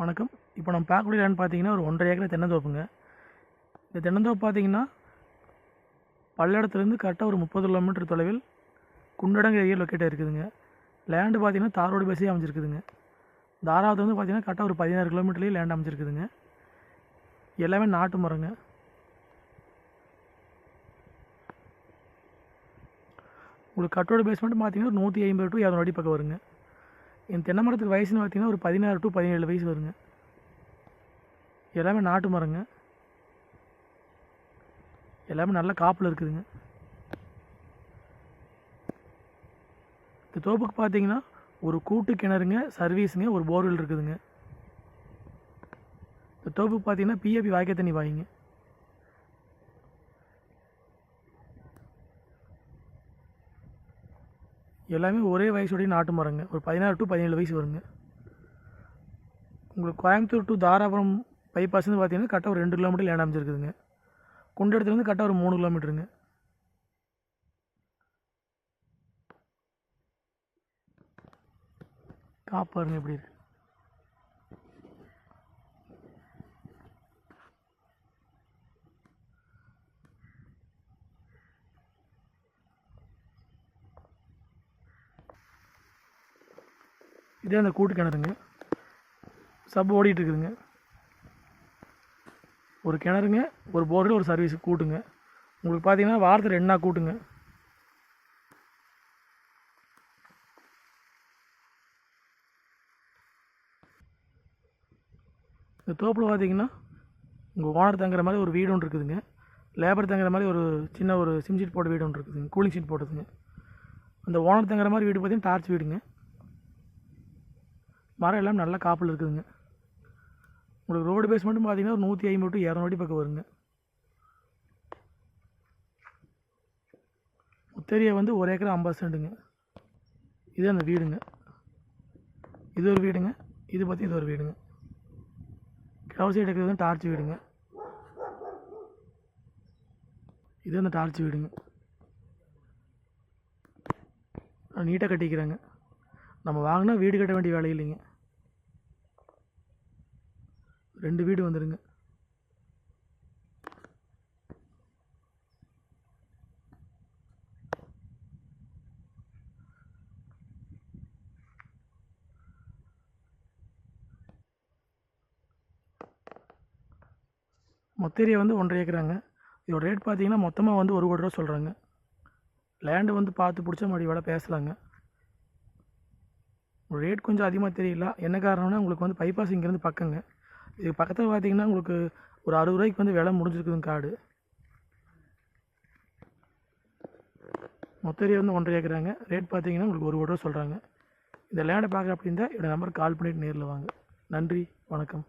வணக்கம். இப்போ நம்ம பார்க்கக்கூடிய லேண்ட் பார்த்தீங்கன்னா ஒரு ஒன்றரை ஏக்கர் தென்னந்தோப்புங்க. இந்த தென்னந்தோப்பு பார்த்தீங்கன்னா பல்லடத்துலேருந்து கரெக்டாக ஒரு முப்பது கிலோமீட்டர் தொலைவில் குண்டடங்க ஏரியா லொக்கேட்டாக இருக்குதுங்க லேண்டு பார்த்தீங்கன்னா தாரோடு ரோடு பேஸே அமைஞ்சிருக்குதுங்க. தாராவது வந்து பார்த்தீங்கன்னா கரெக்டாக ஒரு பதினாறு கிலோமீட்டர்லேயே லேண்ட் அமைஞ்சிருக்குதுங்க. எல்லாமே நாட்டு மரங்க. உங்களுக்கு கட்டோட பேஸ்மெண்ட் பார்த்தீங்கன்னா நூற்றி ஐம்பது டு இரநூறு அடி பக்கம் வருங்க. என் தென்னை மரத்துக்கு வயசுன்னு பார்த்தீங்கன்னா ஒரு பதினாறு டு பதினேழு வயசு வருங்க. எல்லாமே நாட்டு மரங்க. எல்லாமே நல்ல காப்பில் இருக்குதுங்க. இந்த தோப்புக்கு பார்த்தீங்கன்னா ஒரு கூட்டு கிணறுங்க சர்வீஸுங்க ஒரு போர்வெல் இருக்குதுங்க. இந்த தோப்புக்கு பார்த்தீங்கன்னா பிஏபி வாய்க்க தண்ணி வாங்கிங்க. எல்லாமே ஒரே வயசுடைய நாட்டு மரங்க. ஒரு பதினாறு டு பதினேழு வயசு வருங்க. உங்களுக்கு கோயம்புத்தூர் டு தாராபுரம் பைபாஸ்னு பார்த்தீங்கன்னா கரெக்டாக ஒரு ரெண்டு கிலோமீட்டர் லேண்ட் அமைச்சிருக்குதுங்க குண்டடத்துலேருந்து கரெக்டாக ஒரு மூணு கிலோமீட்டருங்க காப்பாருங்க எப்படி இருக்கு. இதே அந்த கூட்டு கிணறுங்க. சப் ஓடிட்டுருக்குதுங்க. ஒரு கிணறுங்க ஒரு போரில் ஒரு சர்வீஸ் கூட்டுங்க. உங்களுக்கு பார்த்தீங்கன்னா வாரத்தில் ரெண்டு நாள் கூட்டுங்க. இந்த தோப்பில் பார்த்தீங்கன்னா உங்கள் ஓனர் தங்குற மாதிரி ஒரு வீடு ஒன்று இருக்குதுங்க. லேபர் தங்குற மாதிரி ஒரு சின்ன ஒரு சிம் சீட் போட்ட வீடு ஒன்று இருக்குதுங்க. கூலிங் சீட் போட்டதுங்க. அந்த ஓனர் தங்குற மாதிரி வீடு பார்த்தீங்கன்னா டார்ச் வீடுங்க. மரம் எல்லாம் நல்ல காப்பில் இருக்குதுங்க. உங்களுக்கு ரோடு பேஸ் மட்டும் பார்த்தீங்கன்னா ஒரு நூற்றி ஐம்பது டு இரநூறு பக்கம் வருங்க. முத்தேரியா வந்து ஒரு ஏக்கர் ஐம்பது சென்ட்டுங்க. இது அந்த வீடுங்க. இது ஒரு வீடுங்க. இது பற்றி இது ஒரு வீடுங்க. கிழவு சைடு இருக்கிறது டார்ச் வீடுங்க. இது அந்த டார்ச் வீடுங்க. நீட்டாக கட்டிக்கிறாங்க. நம்ம வாங்கினா வீடு கட்ட வேண்டிய வேலை இல்லைங்க. ரெண்டு வீடு வந்துடுங்க மொத்த ஏரியா வந்து ஒன்றரை ஏக்கராங்க. இதோட ரேட் பார்த்தீங்கன்னா மொத்தமாக வந்து ஒரு கோடி ரூபா சொல்கிறாங்க லேண்டு வந்து பார்த்து பிடிச்ச மறுபடியும் வேலை பேசலாங்க. ரேட் கொஞ்சம் அதிகமாக தெரியல. என்ன காரணம்னா உங்களுக்கு வந்து பைபாஸ் இங்கேருந்து பக்கங்க. இது பக்கத்தில் பார்த்தீங்கன்னா உங்களுக்கு ஒரு அறுபது ரூபாய்க்கு வந்து விலை முடிஞ்சிருக்குதுங்க காடு மொத்த ஏரியா வந்து ஒன்றரை ஏக்கராங்க ரேட் பார்த்தீங்கன்னா உங்களுக்கு ஒரு கோடி ரூபா சொல்கிறாங்க இந்த லேண்டை பார்க்குற அப்படின்னா என்னோடய நம்பருக்கு கால் பண்ணிவிட்டு நேரில் வாங்க. நன்றி. வணக்கம்.